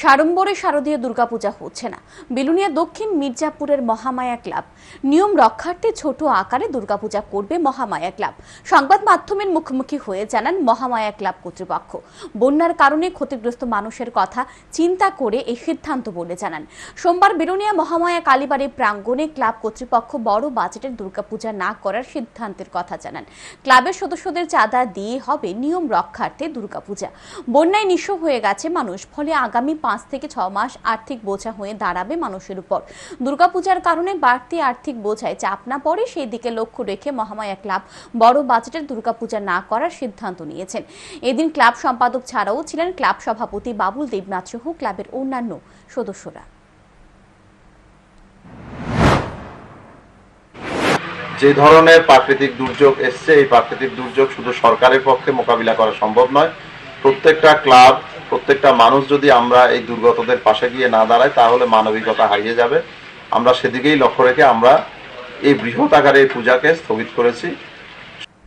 সাড়ম্বরে শারদীয় দুর্গাপূজা হচ্ছে না। বিলুনিয়া দক্ষিণ মির্জাপুরের মহামায়া ক্লাব। নিয়ম রক্ষার্থে ছোট আকারে দুর্গাপূজা করবে মহামায়া ক্লাব। সংবাদ মাধ্যমের মুখোমুখি হয়ে জানান মহামায়া ক্লাব কর্তৃপক্ষ। বন্যার কারণে ক্ষতিগ্রস্ত মানুষের কথা চিন্তা করে এই সিদ্ধান্ত বলে জানান। সোমবার বিলুনিয়া মহামায়া কালীবাড়ি প্রাঙ্গণে ক্লাব কর্তৃপক্ষ বড় বাজেটের দুর্গাপূজা না করার সিদ্ধান্তের কথা জানান। ক্লাবের সদস্যদের চাঁদা দিয়ে হবে নিয়ম রক্ষার্থে দুর্গাপূজা। বন্যায় নিঃস্ব হয়ে গেছে মানুষ, ফলে আগামী পাঁচ থেকে ছ মাস আর্থিক বোঝা হয়ে দাঁড়াবে মানুষের উপর। দুর্গাপূজার কারণে বাড়তি আর্থিক বোঝায় চাপ না পড়ে সেই দিকে লক্ষ্য রেখে মহামায়া ক্লাব বড় বাজেটের দুর্গাপূজা না করার সিদ্ধান্ত নিয়েছেন। এদিন ক্লাব সম্পাদক ছাড়াও ছিলেন ক্লাব সভাপতি বাবুল দেবনাথ সহ ক্লাবের অন্যান্য সদস্যরা। যে ধরনের প্রাকৃতিক দুর্যোগ এসছে, এই প্রাকৃতিক দুর্যোগ শুধু সরকারের পক্ষে মোকাবিলা করা সম্ভব নয়। প্রত্যেকটা ক্লাব প্রত্যেকটা মানুষ যদি আমরা এই দুর্গতদের পাশে গিয়ে না দাঁড়াই তাহলে মানবিকতা হারিয়ে যাবে। আমরা সেদিকেই লক্ষ্য রেখে আমরা এই বৃহৎ আকারে এই পূজাকে স্থগিত করেছি।